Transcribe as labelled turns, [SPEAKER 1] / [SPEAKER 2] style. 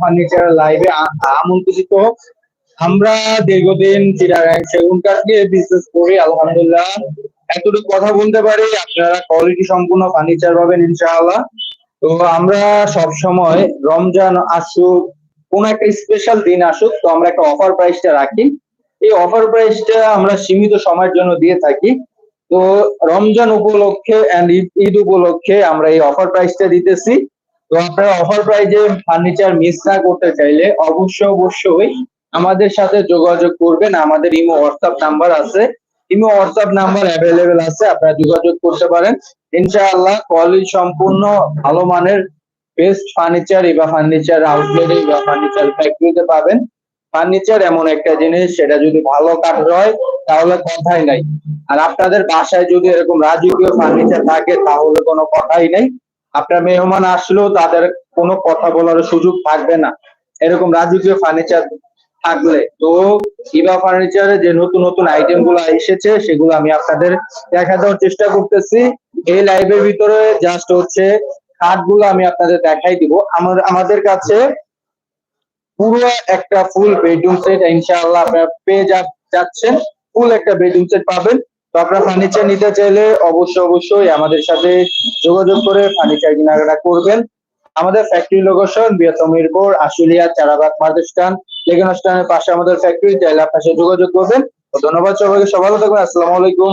[SPEAKER 1] Furniture লাইভে আমন্ত্রিত আমরা দীর্ঘদিন সেগুন কাঠ বিজনেস করি, আলহামদুলিল্লাহ। এতটুকু কথা বলতে পারি, আপনারা কোয়ালিটি সম্পূর্ণ ফার্নিচার পাবেন, ইনশাআল্লাহ। তো আমরা সব সময় রমজান আসুক, কোন একটা স্পেশাল দিন আসুক, তো আমরা একটা অফার প্রাইসটা রাখি। এই অফার প্রাইসটা আমরা সীমিত সময়ের জন্য দিয়ে থাকি। তো রমজান উপলক্ষে এন্ড ঈদ উপলক্ষে আমরা এই অফার প্রাইসটা দিতেছি। তো আপনারা অফার প্রাইজে ফার্নিচার মিস না করতে চাইলে অবশ্যই অবশ্যই আমাদের সাথে যোগাযোগ করবেন। আমাদের ইমো হোয়াটসঅ্যাপ নাম্বার আছে। ইমো হোয়াটসঅ্যাপ নাম্বার অ্যাভেলেবেল আছে, আপনারা যোগাযোগ করতে পারেন। ইনশাআল্লাহ কোয়ালিটি সম্পূর্ণ ভালো মানের বেস্ট ফার্নিচার বা ফার্নিচার আউটলেটে বা ফার্নিচার ফ্যাক্টরিতে পাবেন। ফার্নিচার এমন একটা জিনিস, সেটা যদি ভালো কাঠের হয়, তাহলে কথাই নাই। আর আপনাদের বাসায় যদি এরকম রাজকীয় ফার্নিচার থাকে, তাহলে কোনো কথাই নেই। আপনার মেহমান আসলেও তাদের কোনো কথা বলার সুযোগ থাকবে না। এরকম রাজকীয় ফার্নিচার থাকলে। তো ইবা ফার্নিচারে যে নতুন নতুন আইটেমগুলো এসেছে, সেগুলো আমি আপনাদের দেখা দেওয়ার চেষ্টা করতেছি। এই লাইভের ভিতরে জাস্ট হচ্ছে খাটগুলো আমি আপনাদের দেখাই দিব। আমার, আমাদের কাছে পুরো একটা ফুল বেডরুম সেট ইনশাআল্লাহ আপনারা পেয়ে যাচ্ছেন। ফুল একটা বেডরুম সেট পাবেন। তো আপনারা ফার্নিচার নিতে চাইলে অবশ্যই অবশ্যই আমাদের সাথে যোগাযোগ করে ফার্নিচার কেনাকাটা করবেন। আমাদের ফ্যাক্টরি লোকেশন বৃহত্তম মিরপুর, আশুলিয়া, চারাবাগ মার্কেস্টান লেগুনা স্ট্যান্ডের পাশে আমাদের ফ্যাক্টরি চাইলে আপনার সাথে যোগাযোগ করবেন। ধন্যবাদ সবাইকে, সবাই থাকবেন, আসসালামু আলাইকুম।